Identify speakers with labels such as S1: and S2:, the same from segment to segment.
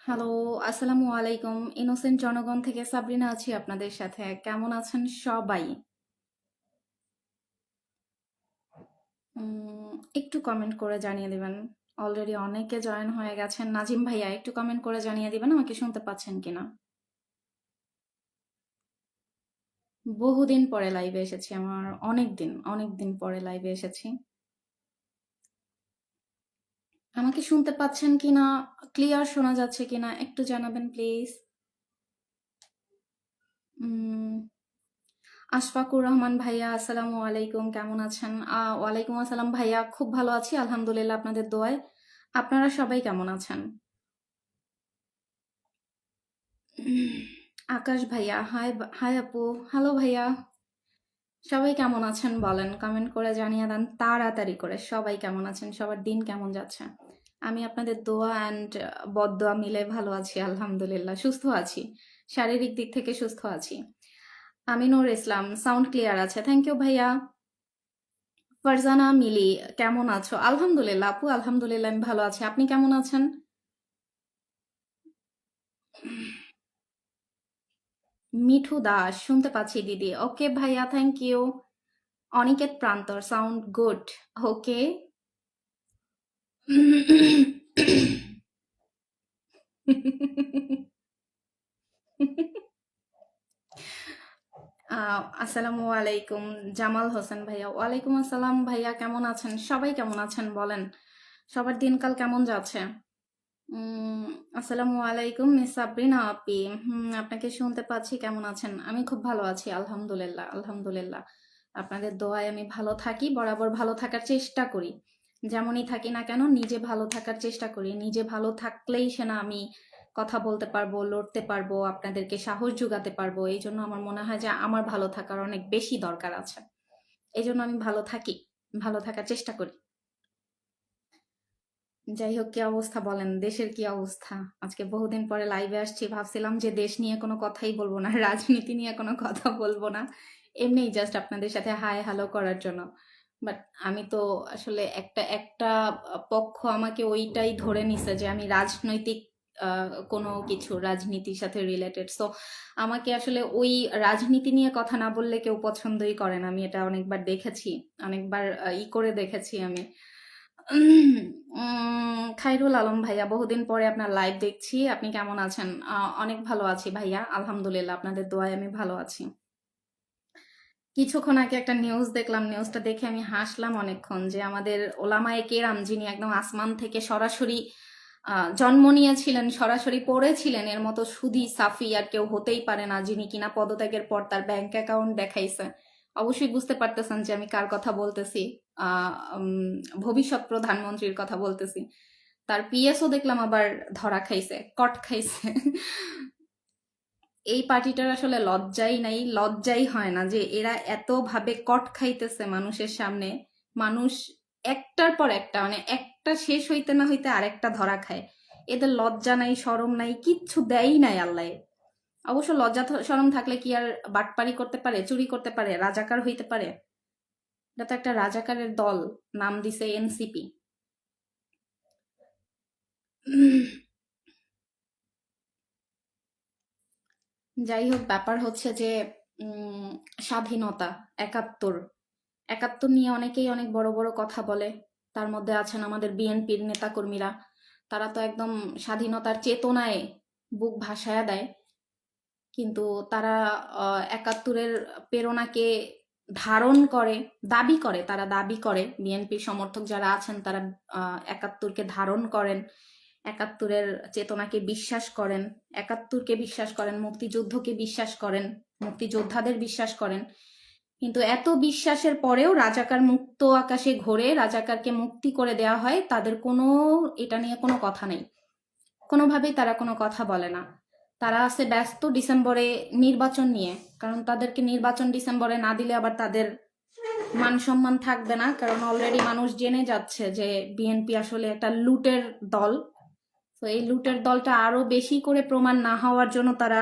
S1: Hello, আসসালামু আলাইকুম। Innocent জনগণ থেকে সাবরিনা আছি আপনাদের সাথে। কেমন আছেন সবাই? একটু কমেন্ট করে জানিয়ে দিবেন। অলরেডি অনেকে জয়েন হয়ে গেছেন। নাজিম ভাইয়া একটু কমেন্ট করে জানিয়ে দিবেন আমাকে শুনতে পাচ্ছেন কিনা? বহুদিন পরে লাইভে এসেছি আমার অনেক দিন অনেক দিন পরে লাইভে এসেছি। আমাকে শুনতে পাচ্ছেন কিনা? ক্লিয়ার শোনা যাচ্ছে কিনা? একটু জানাবেন প্লিজ। আশফাকুর রহমান ভাইয়া, আসসালামু আলাইকুম, কেমন আছেন? ওয়ালাইকুম আসসালাম ভাইয়া, খুব ভালো আছি, আলহামদুলিল্লাহ, আপনাদের দোয়ায়। আপনারা সবাই কেমন আছেন? আকাশ ভাইয়া, হাই হাই আপু, হ্যালো ভাইয়া। সবাই কেমন আছেন বলেন কমেন্ট করে জানিয়ে দেন, তাড়াতাড়ি করে। সবাই কেমন আছেন? সবার দিন কেমন যাচ্ছে? আমি আপনাদের দোয়া অ্যান্ড বদদোয়া মিলে ভালো আছি, আলহামদুলিল্লাহ। সুস্থ আছি, শারীরিক দিক থেকে সুস্থ আছি। আমিনুর ইসলাম সাউন্ড ক্লিয়ার আছে। থ্যাংক ইউ ভাইয়া। ফারজানা, মিলি, কেমন আছো? আলহামদুলিল্লাহ আপু, আলহামদুলিল্লাহ আমি ভালো আছি। আপনি কেমন আছেন? মিঠু দাস, শুনতে পাচ্ছি দিদি। ওকে ভাইয়া থ্যাংক ইউ অনিকেত প্রান্তর সাউন্ড গুড ওকে। আসসালামু আলাইকুম, জামাল হোসেন ভাইয়া। ওয়ালাইকুম আসসালাম ভাইয়া, কেমন আছেন? সবাই কেমন আছেন বলেন? সবার দিনকাল কেমন যাচ্ছে? আসসালামু আলাইকুম মিস সাবরিনা আপি আপনাকে শুনতে পাচ্ছি, কেমন আছেন? আমি খুব ভালো আছি, আলহামদুলিল্লাহ আলহামদুলিল্লাহ। আপনাদের দোয়ায় আমি ভালো থাকি, বরাবর ভালো থাকার চেষ্টা করি। যেমনই থাকি না কেন, নিজে ভালো থাকার চেষ্টা করি। নিজে ভালো থাকলেই সে না আমি কথা বলতে পারব, লড়তে পারব, আপনাদেরকে সাহস যোগাতে পারব। এই জন্য আমার মনে হয় যে আমার ভালো থাকার অনেক বেশি দরকার আছে। এই জন্য আমি ভালো থাকি, ভালো থাকার চেষ্টা করি। যাই হোক কি অবস্থা বলেন? দেশের কি অবস্থা? আজকে বহুদিন পরে লাইভে আসছি, ভাবছিলাম যে দেশ নিয়ে কোনো কথাই বলব না, রাজনীতি নিয়ে কোনো কথা বলব না। এমনিই জাস্ট আপনাদের সাথে হাই হ্যালো করার জন্য। বাট আমি তো আসলে একটা একটা পক্ষ আমাকে ওইটাই ধরে নিছে যে আমি রাজনৈতিক কোনো কিছু রাজনীতির সাথে রিলেটেড সো আমাকে আসলে ওই রাজনীতি নিয়ে কথা না বললে কেউ পছন্দই করে না। আমি এটা অনেকবার দেখেছি, অনেকবার ই করে দেখেছি আমি। খাইরুল আলম ভাইয়া, বহুদিন পরে আপনার লাইভ দেখছি। আপনি কেমন আছেন? অনেক ভালো আছি ভাইয়া, আলহামদুলিল্লাহ, আপনাদের দোয়ায় আমি ভালো আছি। কিছুক্ষণ আগে একটা নিউজ দেখলাম নিউজটা দেখে আমি হাসলাম অনেকক্ষণ যে আমাদের ওলামায়ে কেরাম যিনি একদম আসমান থেকে সরাসরি জন্ম নিয়েছিলেন, সরাসরি পড়েছিলেন, এর মতো সুদি, সাফি আর কেউ হতেই পারে না, যিনি কিনা পদত্যাগের পর তার ব্যাংক অ্যাকাউন্ট দেখাইছে। অবশ্যই বুঝতে পারতেছেন যে আমি কার কথা বলতেছি। ভবিষ্যৎ প্রধানমন্ত্রীর কথা বলতেছি। তার পিএসও দেখলাম আবার ধরা খাইছে, কট খাইছে। এই পার্টিটার আসলে লজ্জাই নাই, লজ্জাই হয় না যে এরা এত ভাবে কট খাইতেছে মানুষের সামনে। মানুষ একটার পর একটা মানে একটা শেষ হইতে না হইতে আরেকটা ধরা খায়। এদের লজ্জা নাই, শরম নাই, কিচ্ছু দেয়ই নাই আল্লাহ। অবশ্য লজ্জা শরম থাকলে কি আর বাটপারি করতে পারে, চুরি করতে পারে, রাজাকার হইতে পারে? এটা তো একটা রাজাকারের দল, নাম দিছে এনসিপি। যাই হোক, ব্যাপার হচ্ছে যে স্বাধীনতা, একাত্তর। একাত্তর নিয়ে অনেকেই অনেক বড় বড় কথা বলে। তার মধ্যে আছেন আমাদের বিএনপির নেতাকর্মীরা। তারা তো একদম স্বাধীনতার চেতনায় বুক ভাসায়া দেয়। কিন্তু তারা একাত্তরের প্রেরণাকে ধারণ করে, দাবি করে, তারা দাবি করে বিএনপির সমর্থক যারা আছেন তারা একাত্তরকে ধারণ করেন, একাত্তরের চেতনাকে বিশ্বাস করেন, একাত্তরকে বিশ্বাস করেন, মুক্তিযুদ্ধকে বিশ্বাস করেন, মুক্তিযোদ্ধাদের বিশ্বাস করেন। কিন্তু এত বিশ্বাসের পরেও রাজাকার মুক্ত আকাশে ঘোরে, রাজাকারকে মুক্তি করে দেওয়া হয়, তাদের কোনো, এটা নিয়ে কোনো কথা নেই। কোনোভাবেই তারা কোনো কথা বলে না। তারা আছে ব্যস্ত ডিসেম্বরে নির্বাচন নিয়ে, কারণ তাদেরকে নির্বাচন ডিসেম্বরে না দিলে আবার তাদের মান সম্মান থাকবে না, কারণ অলরেডি মানুষ জেনে যাচ্ছে যে বিএনপি আসলে একটা লুটের দল। তো এই লুটের দলটা আরও বেশি করে প্রমাণ না হওয়ার জন্য তারা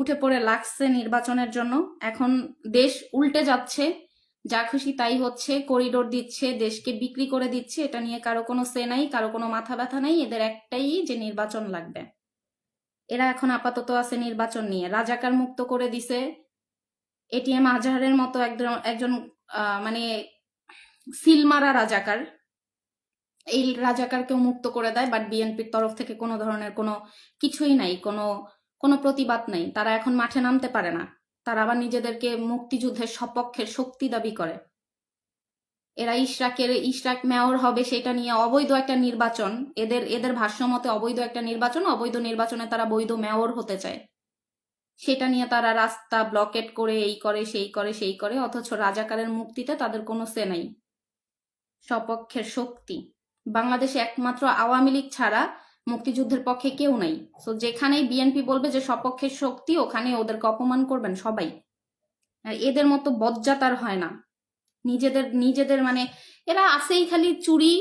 S1: উঠে পড়ে লাগছে নির্বাচনের জন্য। এখন দেশ উল্টে যাচ্ছে, যা খুশি তাই হচ্ছে, করিডোর দিচ্ছে, দেশকে বিক্রি করে দিচ্ছে, এটা নিয়ে কারও কোনো সে নাই, কারও কোনো মাথা ব্যথা নাই, এদের একটাই যে নির্বাচন লাগবে। এরা এখন আপাতত আছে নির্বাচন নিয়ে। রাজাকার মুক্ত করে দিছে। এটিএম আজহারের মতো একজন একজন মানে সিলমারা রাজাকার। এই রাজাকারকেও মুক্ত করে দেয় বাট বিএনপির তরফ থেকে কোনো ধরনের কোনো কিছুই নাই, কোনো কোনো প্রতিবাদ নাই। তারা এখন মাঠে নামতে পারে না। তারা আবার নিজেদেরকে মুক্তিযুদ্ধের সপক্ষের শক্তি দাবি করে। এরা ইশরাকের, ইশরাক মেয়র হবে সেটা নিয়ে অবৈধ একটা নির্বাচন। এদের এদের ভাষ্য মতে অবৈধ একটা নির্বাচন, অবৈধ নির্বাচনে তারা বৈধ মেয়র হতে চায়। সেটা নিয়ে তারা রাস্তা ব্লকেট করে এই করে, সেই করে সেই করে, অথচ রাজাকারের মুক্তিতে তাদের কোনো সে নাই। সপক্ষের শক্তি। বাংলাদেশে একমাত্র আওয়ামী লীগ ছাড়া মুক্তিযুদ্ধের পক্ষে কেউ নাই। তো যেখানেই বিএনপি বলবে যে সপক্ষের শক্তি ওখানে ওদেরকে অপমান করবেন সবাই। এদের মতো বজ্জাতার হয় না। নিজেদের নিজেদের মানে এরা আসেই খালি চুরি,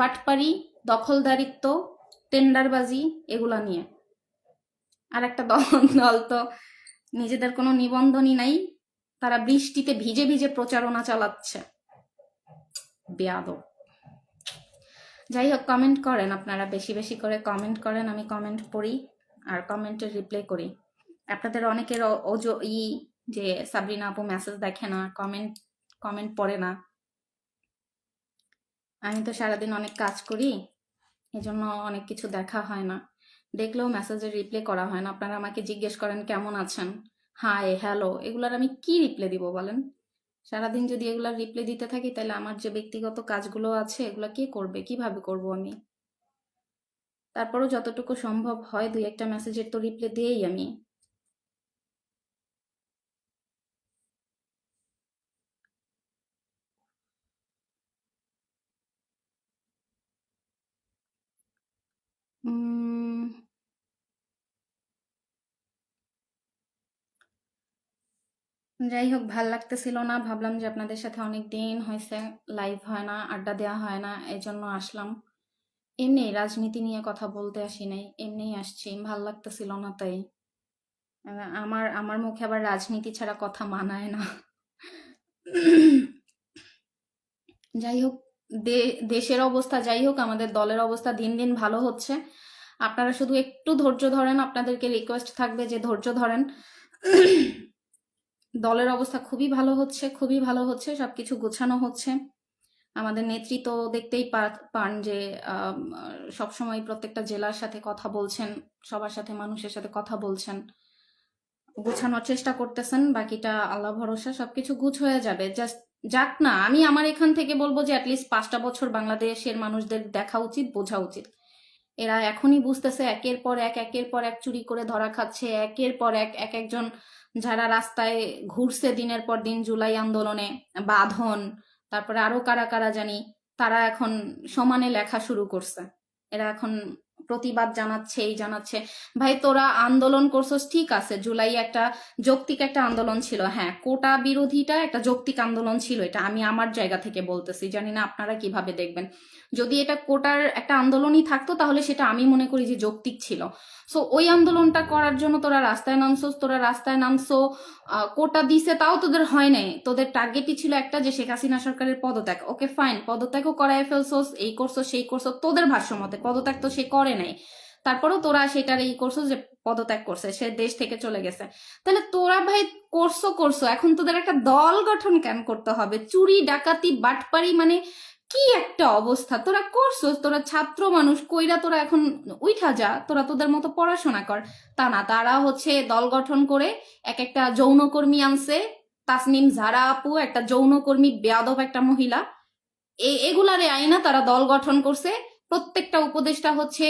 S1: বাটপারি, দখলদারিত্ব, টেন্ডারবাজি এগুলা নিয়ে। আর একটা দল তো নিজেদের কোনো নিবন্ধনই নাই, তারা বৃষ্টিতে ভিজে ভিজে প্রচারণা চালাচ্ছে। বেয়াদব। যাই হোক কমেন্ট করেন আপনারা, বেশি বেশি করে কমেন্ট করেন, আমি কমেন্ট পড়ি আর কমেন্টের রিপ্লাই করি। আপনাদের অনেকের অজো, ই যে, সাবরিনা আপু মেসেজ দেখে না কমেন্ট কমেন্ট পড়ে না। আমি তো সারাদিন অনেক কাজ করি, এজন্য অনেক কিছু দেখা হয় না। দেখলেও মেসেজের রিপ্লাই করা হয় না। আপনারা আমাকে জিজ্ঞেস করেন, কেমন আছেন? হাই হ্যালো এগুলার আমি কি রিপ্লাই দিব বলেন? সারাদিন যদি এগুলার রিপ্লাই দিতে থাকি, তাহলে আমার যে ব্যক্তিগত কাজগুলো আছে, এগুলা কে করবে? কীভাবে করব আমি? তারপরও যতটুকু সম্ভব হয়, দুই একটা মেসেজের তো রিপ্লাই দিয়েই আমি। উম, যাই হোক ভালো লাগতেছিল না। ভাবলাম যে আপনাদের সাথে অনেক দিন হয়েছে লাইভ হয় না আড্ডা দেওয়া হয় না এই জন্য আসলাম। এমনি রাজনীতি নিয়ে কথা বলতে আসি নাই এমনিই আসছি ভালো লাগতেছিল না তাই। আমার আমার মুখে আবার রাজনীতি ছাড়া কথা মানায় না। যাই হোক দেশের অবস্থা যাই হোক, আমাদের দলের অবস্থা দিন দিন ভালো হচ্ছে। আপনারা শুধু একটু ধৈর্য ধরেন, আপনাদেরকে রিকোয়েস্ট থাকবে যে ধৈর্য ধরেন। দলের অবস্থা খুবই ভালো হচ্ছে, খুবই ভালো হচ্ছে, সবকিছু গোছানো হচ্ছে। আমাদের নেতৃত্ব দেখতেই পান যে সবসময় প্রত্যেকটা জেলার সাথে কথা বলছেন, সবার সাথে মানুষের সাথে কথা বলছেন। গোছানোর চেষ্টা করতেছেন, বাকিটা আল্লাহ ভরসা, সবকিছু গুছ হয়ে যাবে। জাস্ট যাক না, আমি আমার এখান থেকে বলব যে অ্যাটলিস্ট পাঁচটা বছর বাংলাদেশের মানুষদের দেখা উচিত, বোঝা উচিত। এরা এখনই বুঝতেছে একের পর এক, একের পর এক চুরি করে ধরা খাচ্ছে, একের পর এক এক একজন যারা রাস্তায় ঘুরছে দিনের পর দিন জুলাই আন্দোলনে, বাঁধন, তারপরে আরও কারা কারা জানি, তারা এখন সমানে লেখা শুরু করছে। এরা এখন প্রতিবাদ জানাচ্ছে, এই জানাচ্ছে, ভাই, তোরা আন্দোলন করছস, ঠিক আছে, জুলাই একটা যৌক্তিক একটা আন্দোলন ছিল। হ্যাঁ কোটা বিরোধীটা একটা যৌক্তিক আন্দোলন ছিল, এটা আমি আমার জায়গা থেকে বলতেছি, জানি না আপনারা কীভাবে দেখবেন। যদি এটা কোটার একটা আন্দোলনই থাকতো, তাহলে সেটা আমি মনে করি যে যৌক্তিক ছিল। সো ওই আন্দোলনটা করার জন্য তোরা রাস্তায় নামছোস, তোরা রাস্তায় নামছো কোটা দিছে, তাও তোদের হয় নাই। তোদের টার্গেটই ছিল একটা যে শেখ হাসিনা সরকারের পদত্যাগ। ওকে ফাইন পদত্যাগও করায় ফেলছোস, এই করছ সেই করছ তোদের ভাষ্য মতে পদত্যাগ তো সে করে নাই। তারপরেও তোরা সেটার এই করছ যে পদত্যাগ করছে, সে দেশ থেকে চলে গেছে। তাহলে তোরা ভাই করছ করছ, এখন তোদের একটা দল গঠন কেন করতে হবে? চুরি, ডাকাতি, বাটপারি মানে কি একটা অবস্থা? তোরা করছস, তোরা ছাত্র মানুষ, কইরা তোরা এখন উইঠা যা, তোরা তোদের মতো পড়াশোনা কর। তা না, তারা হচ্ছে দল গঠন করে এক একটা যৌনকর্মী আনছে, তাসনিম জারা আপু, একটা যৌনকর্মী বেয়াদব একটা মহিলা। এগুলারে আইনা তারা দল গঠন করছে। প্রত্যেকটা উপদেষ্টা হচ্ছে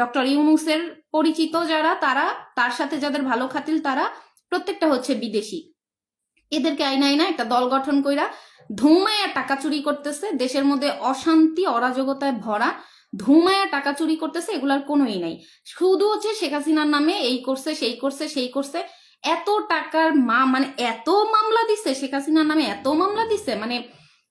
S1: ডক্টর ইউনুসের পরিচিত যারা, তারা, তার সাথে যাদের ভালো খাতিল, তারা প্রত্যেকটা হচ্ছে বিদেশি। এদেরকে আইনা আইনা একটা দল গঠন কইরা ধুমায়া টাকা চুরি করতেছে, দেশের মধ্যে অশান্তি, অরাজকতায় ভরা, ধুমায়া টাকা চুরি করতেছে, এগুলার কোনোই নাই। শুধু হচ্ছে শেখ হাসিনার নামে এই করছে, সেই করছে সেই করছে। এত টাকার মা মানে এত মামলা দিছে, শেখ হাসিনার নামে এত মামলা দিছে মানে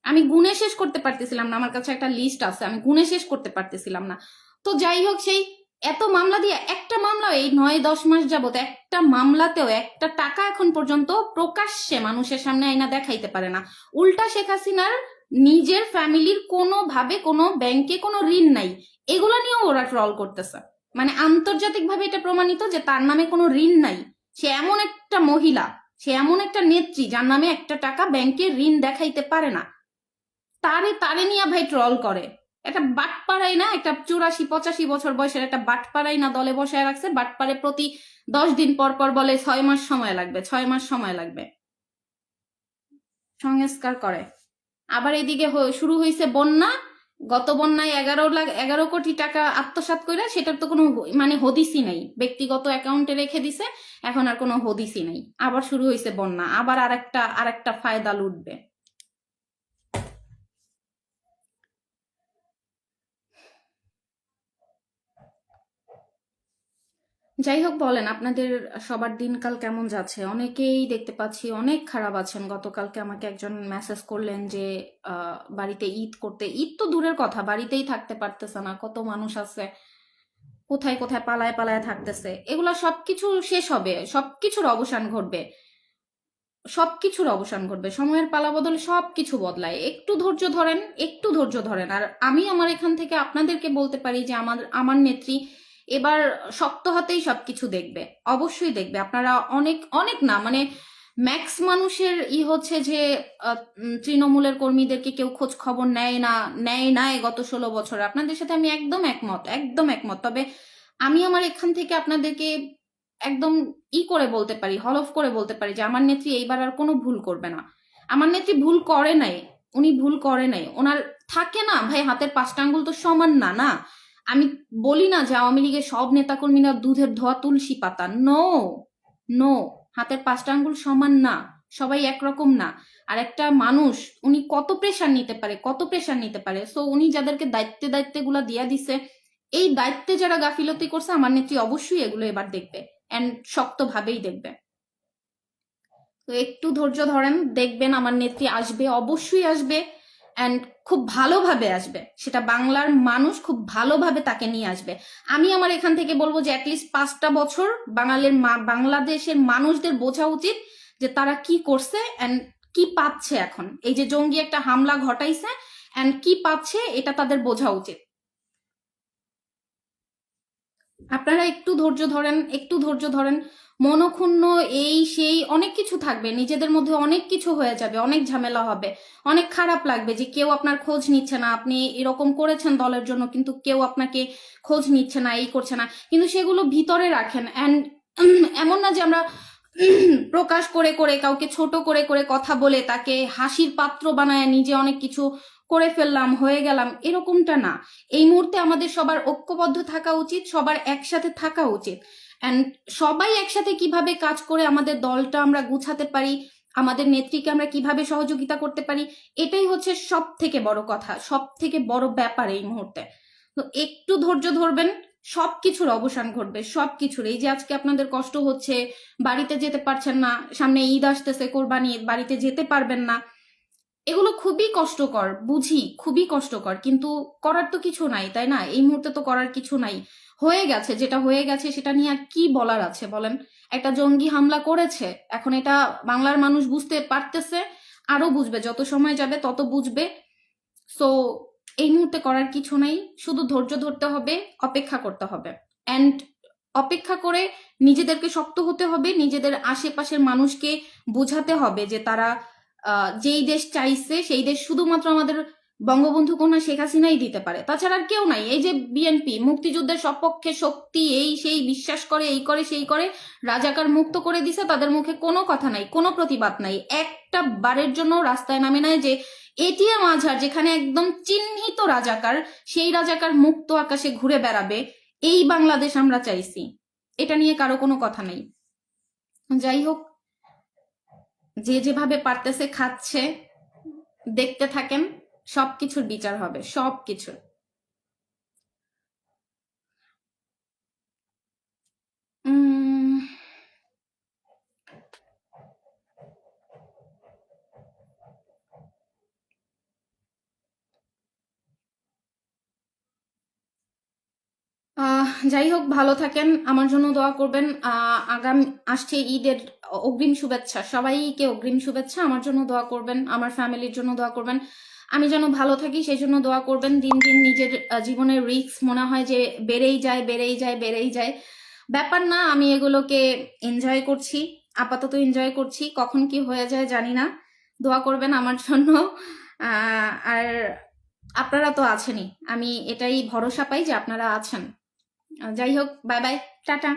S1: আমি গুনে শেষ করতে পারতেছিলাম না, আমার কাছে একটা লিস্ট আছে, আমি গুনে শেষ করতে পারতেছিলাম না। তো যাই হোক, সেই এত মামলা দিয়ে একটা মামলা এই নয়, দশ মাস যাবত একটা মামলাতেও একটা টাকা এখন পর্যন্ত প্রকাশ্যে মানুষের সামনে আইনা দেখাইতে পারে না। উল্টা শেখ হাসিনার নিজের ফ্যামিলির কোনোভাবে কোনো ব্যাংকে কোনো ঋণ নাই। এগুলো নিয়েও ওরা ট্রল করতেছে। মানে আন্তর্জাতিকভাবে এটা প্রমাণিত যে তার নামে কোনো ঋণ নাই। সে এমন একটা মহিলা, সে এমন একটা নেত্রী, যার নামে একটা টাকা ব্যাংকে ঋণ দেখাইতে পারে না। তারে তারে নিয়ে ভাই ট্রল করে। একটা বাটপাড়াই না, একটা চুরাশি, পঁচাশি বছর বয়সের একটা বাটপাড়াই না দলে বসায় রাখছে। বাটপাড়ে প্রতি দশ দিন পর পর বলে ছয় মাস সময় লাগবে, ছয় মাস সময় লাগবে। সংস্কার করে। আবার এদিকে শুরু হয়েছে বন্যা। গত বন্যায় এগারো লাখ, এগারো কোটি টাকা আত্মসাৎ করে সেটার তো কোনো মানে হদিসই নাই। ব্যক্তিগত অ্যাকাউন্টে রেখে দিছে, এখন আর কোনো হদিসই নাই। আবার শুরু হয়েছে বন্যা, আবার আরেকটা আরেকটা ফায়দা লুটবে। যাই হোক বলেন, আপনাদের সবার দিনকাল কেমন যাচ্ছে? অনেকেই দেখতে পাচ্ছি অনেক খারাপ আছেন। গতকালকে আমাকে একজন মেসেজ করলেন যে বাড়িতে ঈদ করতে, ঈদ তো দূরের কথা, বাড়িতেই থাকতে পারতেছে না, কত মানুষ আছে, কোথায় কোথায়, পালায় পালায় থাকতেছে। এগুলা সবকিছু শেষ হবে, সবকিছুর অবসান ঘটবে, সবকিছুর অবসান ঘটবে। সময়ের পালা বদলে সবকিছু বদলায়। একটু ধৈর্য ধরেন, একটু ধৈর্য ধরেন। আর আমি আমার এখান থেকে আপনাদেরকে বলতে পারি যে, আমার আমার নেত্রী এবার শক্ত হাতেই সবকিছু দেখবে। অবশ্যই দেখবে। আপনারা অনেক অনেক না মানে ম্যাক্স মানুষের ই হচ্ছে যে তৃণমূলের কর্মীদেরকে কেউ খোঁজ খবর নেয় না, নেয় নাই গত ষোলো বছর। আপনাদের সাথে আমি একদম একমত একদম একমত। তবে আমি আমার এখান থেকে আপনাদেরকে একদম ই করে বলতে পারি হলফ করে বলতে পারি যে, আমার নেত্রী এইবার আর কোনো ভুল করবে না। আমার নেত্রী ভুল করে নাই, উনি ভুল করে নাই। ওনার থাকে না, ভাই, হাতের পাঁচটা আঙ্গুল তো সমান না না? আমি বলি না যে আওয়ামী লীগের সব নেতাকর্মীরা দুধের ধোয়া তুলসী পাতা। নো নো হাতের পাঁচটা আঙ্গুল সমান না, সবাই একরকম না। আর একটা মানুষ, উনি কত প্রেশার নিতে পারে, কত প্রেশার নিতে পারে? সো উনি যাদেরকে দায়িত্বে দায়িত্বে গুলা দিয়া দিছে, এই দায়িত্বে যারা গাফিলতি করছে, আমার নেত্রী অবশ্যই এগুলো এবার দেখবে অ্যান্ড শক্তভাবেই দেখবে। তো একটু ধৈর্য ধরেন, দেখবেন আমার নেত্রী আসবে, অবশ্যই আসবে। অ্যান্ড খুব ভালোভাবে আসবে। সেটা বাংলার মানুষ খুব ভালোভাবে তাকে নিয়ে আসবে। আমি আমার এখান থেকে বলব যে অ্যাটলিস্ট পাঁচটা বছর বাঙালির বাংলাদেশের মানুষদের বোঝা উচিত যে তারা কি করছে অ্যান্ড কি পাচ্ছে এখন। এই যে জঙ্গি একটা হামলা ঘটাইছে অ্যান্ড কি পাচ্ছে এটা তাদের বোঝা উচিত। আপনারা একটু ধৈর্য ধরেন, একটু ধৈর্য ধরেন। মনক্ষুণ্ণ, এই, সেই, অনেক কিছু থাকবে। নিজেদের মধ্যে অনেক কিছু হয়ে যাবে, অনেক ঝামেলা হবে। অনেক খারাপ লাগবে যে কেউ আপনার খোঁজ নিচ্ছে না। আপনি এরকম করেছেন দলের জন্য, কিন্তু কেউ আপনাকে খোঁজ নিচ্ছে না, এই করছে না। কিন্তু সেগুলো ভিতরে রাখেন অ্যান্ড এমন না যে আমরা প্রকাশ করে করে, কাউকে ছোট করে করে কথা বলে তাকে হাসির পাত্র বানায়, নিজে অনেক কিছু করে ফেললাম, হয়ে গেলাম, এরকমটা না। এই মুহূর্তে আমাদের সবার ঐক্যবদ্ধ থাকা উচিত, সবার একসাথে থাকা উচিত। অ্যান্ড সবাই একসাথে কীভাবে কাজ করে আমাদের দলটা আমরা গুছাতে পারি, আমাদের নেত্রীকে আমরা কীভাবে সহযোগিতা করতে পারি, এটাই হচ্ছে সব থেকে বড় কথা সব থেকে বড় ব্যাপার এই মুহূর্তে। তো একটু ধৈর্য ধরবেন সব কিছুর অবসান ঘটবে সব কিছুর এই যে আজকে আপনাদের কষ্ট হচ্ছে, বাড়িতে যেতে পারছেন না, সামনে ঈদ আসতেছে, কোরবানি, বাড়িতে যেতে পারবেন না, এগুলো খুবই কষ্টকর, বুঝি, খুবই কষ্টকর, কিন্তু করার তো কিছু নাই, তাই না? এই মুহূর্তে তো করার কিছু নাই। হয়ে গেছে, যেটা হয়ে গেছে সেটা নিয়ে আর কি বলার আছে বলেন? একটা জঙ্গি হামলা করেছে, এখন এটা বাংলার মানুষ বুঝতে পারতেছে আরও বুঝবে, যত সময় যাবে তত বুঝবে। সো এই মুহূর্তে করার কিছু নাই, শুধু ধৈর্য ধরতে হবে, অপেক্ষা করতে হবে। অ্যান্ড অপেক্ষা করে নিজেদেরকে শক্ত হতে হবে, নিজেদের আশেপাশের মানুষকে বোঝাতে হবে যে তারা যেই দেশ চাইছে, সেই দেশ শুধুমাত্র আমাদের বঙ্গবন্ধু কন্যা শেখ হাসিনাই দিতে পারে। তাছাড়া আর কেউ নাই। এই যে বিএনপি, মুক্তিযুদ্ধের সপক্ষে শক্তি, এই সেই বিশ্বাস করে, এই করে, সেই করে, রাজাকার মুক্ত করে দিছে, তাদের মুখে কোনো কথা নাই, কোনো প্রতিবাদ নাই। একটা বারের জন্য রাস্তায় নামে নাই যে এটিএম আজহার, যেখানে একদম চিহ্নিত রাজাকার, সেই রাজাকার মুক্ত আকাশে ঘুরে বেড়াবে, এই বাংলাদেশ আমরা চাইছি। এটা নিয়ে কারও কোনো কথা নাই। যাই হোক, যে যেভাবে পারতেছে খাচ্ছে, দেখতে থাকেন। সবকিছুর বিচার হবে আহ আহ, যাই হোক ভালো থাকেন আমার জন্য দোয়া করবেন। আগাম আসছে ঈদের অগ্রিম শুভেচ্ছা। সবাইকে অগ্রিম শুভেচ্ছা আমার জন্য দোয়া করবেন আমার ফ্যামিলির জন্য দোয়া করবেন। আমি যেন ভালো থাকি সেই জন্য দোয়া করবেন। দিন দিন নিজের জীবনের রিস্ক মনে হয় যে বেড়েই যায় বেড়েই যায় বেড়েই যায়। ব্যাপার না, আমি এগুলোকে এনজয় করছি, আপাতত এনজয় করছি। কখন কি হয়ে যায় জানি না। দোয়া করবেন আমার জন্য। আর আপনারা তো আছেনই। আমি এটাই ভরসা পাই যে আপনারা আছেন। যাই হোক, বাই বাই, টাটা।